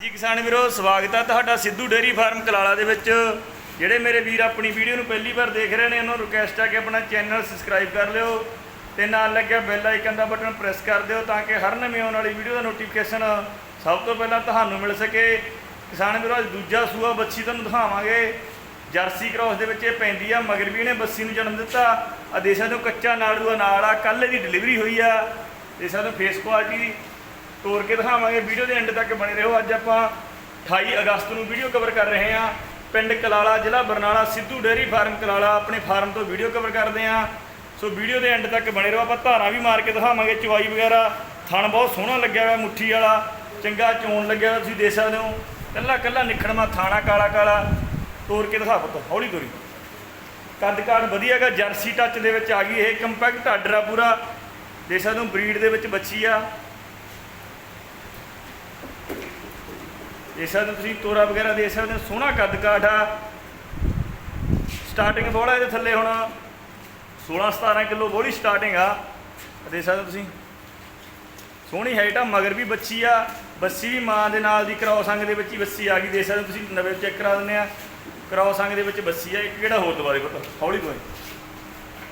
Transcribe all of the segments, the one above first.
ਜੀ ਕਿਸਾਨ ਵੀਰੋ, ਸਵਾਗਤ ਹੈ ਤੁਹਾਡਾ ਸਿੱਧੂ ਡੇਅਰੀ ਫਾਰਮ ਕਲਾਲਾ ਦੇ ਵਿੱਚ। ਜਿਹੜੇ ਮੇਰੇ ਵੀਰ ਆਪਣੀ ਵੀਡੀਓ ਨੂੰ ਪਹਿਲੀ ਵਾਰ ਦੇਖ ਰਹੇ ਨੇ, ਉਹਨਾਂ ਨੂੰ ਰਿਕੁਐਸਟ ਹੈ ਕਿ ਆਪਣਾ ਚੈਨਲ ਸਬਸਕ੍ਰਾਈਬ ਕਰ ਲਿਓ ਤੇ ਨਾਲ ਲੱਗਿਆ ਬੈਲ ਆਈਕਨ ਦਾ ਬਟਨ ਪ੍ਰੈਸ ਕਰ ਦਿਓ ਤਾਂ ਕਿ ਹਰ ਨਵੀਂ ਆਉਣ ਵਾਲੀ ਵੀਡੀਓ ਦਾ ਨੋਟੀਫਿਕੇਸ਼ਨ ਸਭ ਤੋਂ ਪਹਿਲਾਂ ਤੁਹਾਨੂੰ ਮਿਲ ਸਕੇ। ਕਿਸਾਨ ਵੀਰੋ, ਅੱਜ ਦੂਜਾ ਸੂਆ ਬੱਚੀ ਤੁਹਾਨੂੰ ਦਿਖਾਵਾਂਗੇ। ਜਰਸੀ ਕ੍ਰਾਸ ਦੇ ਵਿੱਚ ਇਹ ਪੈਂਦੀ ਆ, ਮਗਰ ਵੀ ਇਹਨੇ ਬੱਸੀ ਨੂੰ ਜਨਮ ਦਿੱਤਾ। ਆ ਦੇਸਾਂ ਤੋਂ ਕੱਚਾ ਨਾੜੂ ਆ ਨਾਲ ਆ, ਕੱਲ੍ਹ ਇਹਦੀ ਡਿਲੀਵਰੀ ਹੋਈ ਆ। ਦੇਸਾਂ ਤੋਂ ਫੇਸ ਕੁਆਲਿਟੀ ਤੋਰ ਕੇ ਦਿਖਾਵਾਂਗੇ। ਵੀਡੀਓ ਦੇ ਐਂਡ ਤੱਕ ਬਣੇ ਰਹੋ। ਅੱਜ ਆਪਾਂ 28 ਅਗਸਤ ਨੂੰ ਵੀਡੀਓ ਕਵਰ ਕਰ ਰਹੇ ਹਾਂ। ਪਿੰਡ ਕਲਾਲਾ, ਜ਼ਿਲ੍ਹਾ ਬਰਨਾਲਾ, ਸਿੱਧੂ ਡੇਅਰੀ ਫਾਰਮ ਕਲਾਲਾ ਆਪਣੇ ਫਾਰਮ ਤੋਂ ਵੀਡੀਓ ਕਵਰ ਕਰਦੇ ਹਾਂ। ਸੋ ਵੀਡੀਓ ਦੇ ਐਂਡ ਤੱਕ ਬਣੇ ਰਹੋ। ਆਪਾਂ ਧਾਰਾਂ ਵੀ ਮਾਰ ਕੇ ਦਿਖਾਵਾਂਗੇ। ਚਵਾਈ ਵਗੈਰਾ, ਥਣ ਬਹੁਤ ਸੋਹਣਾ ਲੱਗਿਆ ਹੋਇਆ ਮੁੱਠੀ ਵਾਲਾ। ਚੰਗਾ ਚੋਣ ਲੱਗਿਆ ਹੋਇਆ, ਤੁਸੀਂ ਦੇਖ ਸਕਦੇ ਹੋ। ਕੱਲਾ ਕੱਲਾ ਨਿਖੜਮਾ ਥਾਣਾ ਕਾਲਾ ਕਾਲਾ ਤੋਰ ਕੇ ਦਿਖਾ ਪੁੱਤ, ਹੌਲੀ ਤੋਰੀ। ਕੱਦ ਕਾਠ ਵਧੀਆਗਾ ਜਰਸੀ ਟੱਚ ਦੇ ਵਿੱਚ ਆ ਗਈ ਇਹ। ਕੰਪੈਕਟ ਆਰਡਰ ਆ ਪੂਰਾ। ਦੇਖ ਸਕਦੇ ਹੋ ਬਰੀਡ ਦੇ ਵਿੱਚ ਬੱਚੀ ਆ। ਦੇਖ ਸਕਦੇ ਹੋ ਤੁਸੀਂ ਤੋਰਾ ਵਗੈਰਾ ਦੇ ਸਕਦੇ ਹੋ, ਸੋਹਣਾ ਕੱਦ ਕਾਠ ਆ। ਸਟਾਰਟਿੰਗ ਬੋਲਾ ਇਹਦੇ ਥੱਲੇ ਹੁਣ 16 17 ਕਿਲੋ ਬੋਲੀ ਸਟਾਰਟਿੰਗ ਆ। ਦੇ ਸਕਦੇ ਹੋ ਤੁਸੀਂ। ਸੋਹਣੀ ਹਾਈਟ ਆ, ਮਗਰ ਵੀ ਬੱਚੀ ਆ, ਬੱਸੀ ਵੀ ਮਾਂ ਦੇ ਨਾਲ ਦੀ ਕ੍ਰੋਸ ਅੰਗ ਦੇ ਵਿੱਚ ਹੀ ਬੱਸੀ ਆ ਗਈ। ਦੇ ਸਕਦੇ ਹੋ ਤੁਸੀਂ, ਨਵੇਂ ਚੈੱਕ ਕਰਾ ਦਿੰਦੇ ਆ। ਕ੍ਰੋਸ ਅੰਗ ਦੇ ਵਿੱਚ ਬੱਸੀ ਆ, ਇੱਕ ਕਿਹੜਾ ਹੋਰ ਦੁਬਾਰੇ ਪੁੱਤ ਹੌਲੀ ਤੋਂ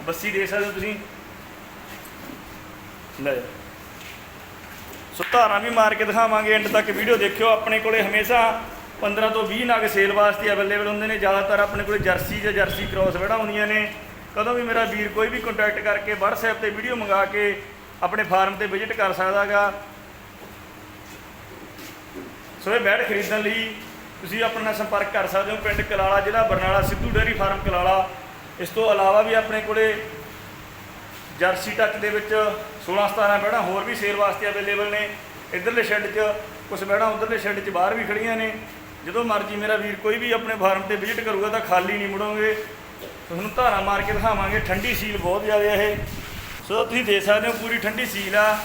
ਬੱਸੀ ਦੇ ਸਕਦੇ ਹੋ ਤੁਸੀਂ। ਲੈ। ਸੋ ਧਾਰਾਂ ਵੀ ਮਾਰ ਕੇ ਦਿਖਾਵਾਂਗੇ ਐਂਡ ਤੱਕ। ਵੀਡੀਓ ਦੇਖਿਓ ਆਪਣੇ ਕੋਲੇ ਹਮੇਸ਼ਾ 15 ਤੋਂ 20 ਨਗ ਸੇਲ ਵਾਸਤੇ ਅਵੇਲੇਬਲ ਹੁੰਦੇ ਨੇ। ਜ਼ਿਆਦਾਤਰ ਆਪਣੇ ਕੋਲੇ ਜਰਸੀ ਜਾਂ ਜਰਸੀ ਕ੍ਰਾਸ ਵੜਾ ਹੁੰਦੀਆਂ ਨੇ। ਕਦੋਂ ਵੀ ਮੇਰਾ ਵੀਰ ਕੋਈ ਵੀ ਕੰਟੈਕਟ ਕਰਕੇ WhatsApp ਤੇ ਵੀਡੀਓ ਮੰਗਾ ਕੇ ਆਪਣੇ ਫਾਰਮ ਤੇ ਵਿਜ਼ਿਟ ਕਰ ਸਕਦਾਗਾ। ਸੋ ਇਹ ਬੈਡ ਖਰੀਦਣ ਲਈ ਤੁਸੀਂ ਆਪਣੇ ਨਾਲ ਸੰਪਰਕ ਕਰ ਸਕਦੇ ਹੋ। ਪਿੰਡ ਕਲਾਲਾ ਜ਼ਿਲ੍ਹਾ ਬਰਨਾਲਾ ਸਿੱਧੂ ਡੇਅਰੀ ਫਾਰਮ ਕਲਾਲਾ। ਇਸ ਤੋਂ ਇਲਾਵਾ ਵੀ ਆਪਣੇ ਕੋਲੇ ਜਰਸੀ ਟੱਚ ਦੇ ਵਿੱਚ 16 17 ਬੈੜਾਂ ਹੋਰ ਵੀ ਸੇਲ ਵਾਸਤੇ ਅਵੇਲੇਬਲ ਨੇ। ਇਧਰਲੇ ਸ਼ੈੱਡ 'ਚ ਕੁਝ ਬੈੜਾਂ ਉਧਰਲੇ ਸ਼ੈੱਡ 'ਚ ਬਾਹਰ ਵੀ ਖੜੀਆਂ ਨੇ। ਜਦੋਂ ਮਰਜ਼ੀ ਮੇਰਾ ਵੀਰ ਕੋਈ ਵੀ ਆਪਣੇ ਫਾਰਮ ਤੇ ਵਿਜ਼ਿਟ ਕਰੂਗਾ ਤਾਂ ਖਾਲੀ ਨਹੀਂ ਮੁੜੋਗੇ। ਤੁਹਾਨੂੰ ਧਾਰਾ ਮਾਰ ਕੇ ਦਿਖਾਵਾਂਗੇ। ਠੰਡੀ ਸੀਲ ਬਹੁਤ ਜ਼ਿਆਦਾ ਇਹ। ਸੋ ਤੁਸੀਂ ਦੇਖ ਸਕਦੇ ਹੋ ਪੂਰੀ ਠੰਡੀ ਸੀਲ ਆ।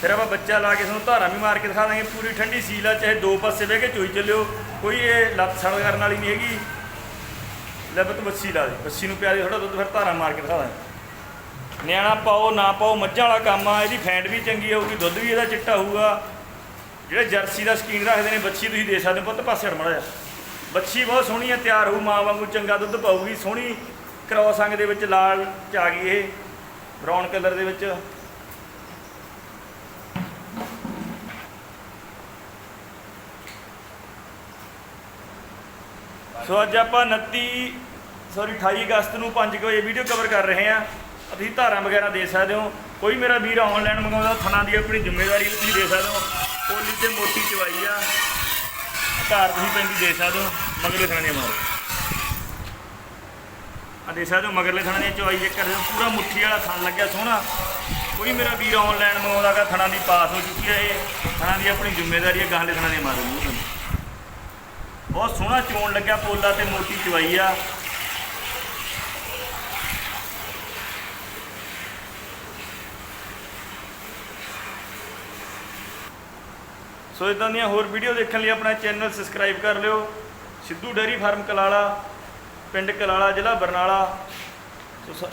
ਫਿਰ ਆਪਾਂ ਬੱਚਾ ਲਾ ਕੇ ਤੁਹਾਨੂੰ ਧਾਰਾ ਵੀ ਮਾਰ ਕੇ ਦਿਖਾ ਦਾਂਗੇ। ਪੂਰੀ ਠੰਡੀ ਸੀਲ ਆ, ਚਾਹੇ ਦੋ ਪਾਸੇ ਬਹਿ ਕੇ ਚੋਈ ਚੱਲਿਓ। ਕੋਈ ਇਹ ਲੱਤ ਸੜ ਕਰਨ ਵਾਲੀ ਨਹੀਂ ਹੈਗੀ। ਲੈ ਬਤ ਬੱਸੀ ਲਾ ਦੇ। ਬੱਸੀ ਨੂੰ ਪਿਆ ਦੇ ਥੋੜਾ ਦੁੱਧ ਫਿਰ ਧਾਰਾ ਮਾਰ ਕੇ ਦਿਖਾ ਦਾਂਗੇ। ਨਿਆਣਾ ਪਾਓ, ਨਾ ਪਾਓ, ਮੱਝਾਂ ਵਾਲਾ ਕੰਮ ਆ, ਇਹਦੀ ਫੈਂਟ ਵੀ ਚੰਗੀ ਹੋਊਗੀ, ਦੁੱਧ ਵੀ ਇਹਦਾ ਚਿੱਟਾ ਹੋਊਗਾ। ਜਿਹੜੇ ਜਰਸੀ ਦਾ ਸਕੀਨ ਰੱਖਦੇ ਨੇ, ਬੱਚੀ ਤੁਸੀਂ ਦੇ ਸਕਦੇ ਹੋ, ਪੁੱਤ ਪਾਸੇ ਹਟ ਮੜਾ ਜਾ ਬੱਚੀ ਬਹੁਤ ਸੋਹਣੀ ਹੈ ਤਿਆਰ ਹੋਊ, ਮਾਂ ਵਾਂਗੂ ਚੰਗਾ ਦੁੱਧ ਪਾਊਗੀ, ਸੋਹਣੀ ਕ੍ਰੋਸ ਅੰਗ ਦੇ ਵਿੱਚ ਲਾਲ ਚ ਆ ਗਈ ਇਹ ਬ੍ਰਾਊਨ ਕਲਰ ਦੇ ਵਿੱਚ। ਸੋ ਅੱਜ ਆਪਾਂ 29 ਸੌਰੀ 28 ਅਗਸਤ ਨੂੰ 5 ਵਜੇ ਵੀਡੀਓ ਕਵਰ ਕਰ ਰਹੇ ਹਾਂ। ਤੁਸੀਂ ਧਾਰਾਂ ਵਗੈਰਾ ਦੇ ਸਕਦੇ ਹੋ। ਕੋਈ ਮੇਰਾ ਵੀਰ ਆਨਲਾਈਨ ਮੰਗਾਉਂਦਾ ਥਣਾ ਦੀ ਆਪਣੀ ਜ਼ਿੰਮੇਵਾਰੀ ਤੁਸੀਂ ਦੇ ਸਕਦੇ ਹੋ। ਪੋਲੀ ਤੇ ਮੋਟੀ ਚਵਾਈ ਆ। ਧਾਰ ਤੁਸੀਂ ਪੈਂਦੀ ਦੇ ਸਕਦੇ ਹੋ, ਮਗਰਲੇ ਥਣਾ ਦੀਆਂ ਮਾਰੋ। ਆ ਦੇ ਸਕਦੇ ਹੋ, ਮਗਰਲੇ ਥਣਾ ਦੀਆਂ ਚਵਾਈ ਚੈੱਕ ਕਰਦੇ ਹੋ। ਪੂਰਾ ਮੁੱਠੀ ਵਾਲਾ ਥਣ ਲੱਗਿਆ ਸੋਹਣਾ। ਕੋਈ ਮੇਰਾ ਵੀਰ ਆਨਲਾਈਨ ਮੰਗਾਉਂਦਾਗਾ ਥਣਾ ਦੀ ਪਾਸ ਹੋ ਚੁੱਕੀ ਹੈ ਇਹ। ਥਣਾ ਦੀ ਆਪਣੀ ਜ਼ਿੰਮੇਵਾਰੀ ਹੈ ਗਾਹਲੇ ਥਣਾ ਦੀਆਂ ਮਾਰੋ ਬਹੁਤ ਸੋਹਣਾ ਚੋਣ ਲੱਗਿਆ ਪੋਲਾ ਤੇ ਮੋਟੀ ਚਵਾਈ ਆ। ਸੋ ਇਦਾਂ ਦੀਆਂ ਹੋਰ ਵੀਡੀਓ ਦੇਖਣ ਲਈ ਆਪਣਾ ਚੈਨਲ ਸਬਸਕ੍ਰਾਈਬ ਕਰ ਲਿਓ। ਸਿੱਧੂ ਡੇਅਰੀ ਫਾਰਮ ਕਲਾਲਾ, ਪਿੰਡ ਕਲਾਲਾ, ਜ਼ਿਲ੍ਹਾ ਬਰਨਾਲਾ। ਸੋ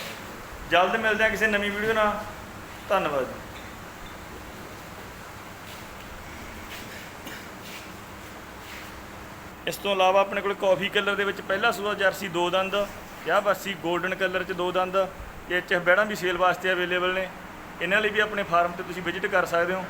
ਜਲਦ ਮਿਲਦੇ ਹਾਂ ਕਿਸੇ ਨਵੀਂ ਵੀਡੀਓ ਨਾਲ। ਧੰਨਵਾਦ ਜੀ। ਇਸ ਤੋਂ ਇਲਾਵਾ ਆਪਣੇ ਕੋਲ ਕਾਫੀ ਕਲਰ ਦੇ ਵਿੱਚ ਪਹਿਲਾ ਸੂਆ ਜਰਸੀ ਦੋ ਦੰਦ ਜਾਂ ਬਾਸੀ 골ਡਨ ਕਲਰ 'ਚ ਦੋ ਦੰਦ ਇਹ ਚ ਬੈੜਾਂ ਵੀ ਸੇਲ ਵਾਸਤੇ ਅਵੇਲੇਬਲ ਨੇ। ਇਹਨਾਂ ਲਈ ਵੀ ਆਪਣੇ ਫਾਰਮ ਤੇ ਤੁਸੀਂ ਵਿਜ਼ਿਟ ਕਰ ਸਕਦੇ ਹੋ।